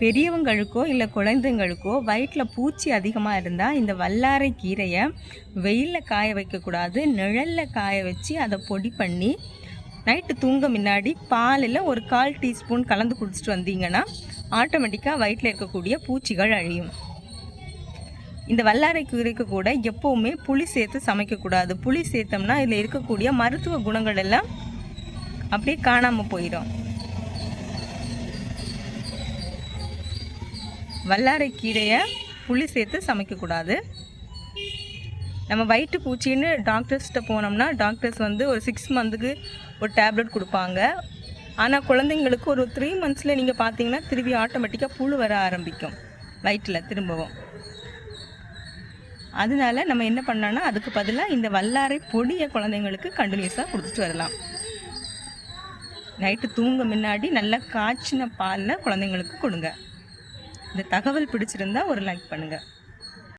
பெரியவங்களுக்கோ இல்லை குழந்தைங்களுக்கோ வயிற்றில் பூச்சி அதிகமாக இருந்தால் இந்த வல்லாரை கீரையை வெயிலில் காய வைக்கக்கூடாது நிழலில் காய வச்சு அதை பொடி பண்ணி நைட்டு தூங்க முன்னாடி பாலில் ஒரு கால் டீஸ்பூன் கலந்து குடிச்சிட்டு வந்தீங்கன்னா ஆட்டோமேட்டிக்காக வயிற்றில் இருக்கக்கூடிய பூச்சிகள் அழியும். இந்த வல்லாரை கீரைக்கு கூட எப்போவுமே புளி சேர்த்து சமைக்கக்கூடாது புளி சேர்த்தோம்னா இதில் இருக்கக்கூடிய மருத்துவ குணங்கள் எல்லாம் அப்படியே காணாமல் போயிடும் வல்லாரை கீரையை புளி சேர்த்து சமைக்கக்கூடாது. நம்ம வயிற்று பூச்சின்னு டாக்டர்ஸ்கிட்ட போனோம்னா டாக்டர்ஸ் வந்து ஒரு சிக்ஸ் மந்த்துக்கு ஒரு டேப்லெட் கொடுப்பாங்க. ஆனால் குழந்தைங்களுக்கு ஒரு த்ரீ மந்த்ஸில் நீங்கள் பார்த்தீங்கன்னா திரும்பி ஆட்டோமேட்டிக்காக புழு வர ஆரம்பிக்கும். வயிற்றில் திரும்பவும். அதனால நம்ம என்ன பண்ணோம்னா அதுக்கு பதிலாக இந்த வல்லாரை பொடியை குழந்தைங்களுக்கு கண்டினியூஸாக கொடுத்துட்டு வரலாம். நைட்டு தூங்க முன்னாடி நல்லா காய்ச்சின பாலில் குழந்தைங்களுக்கு கொடுங்க. இந்த தகவல் பிடிச்சிருந்தா ஒரு லைக் பண்ணுங்கள்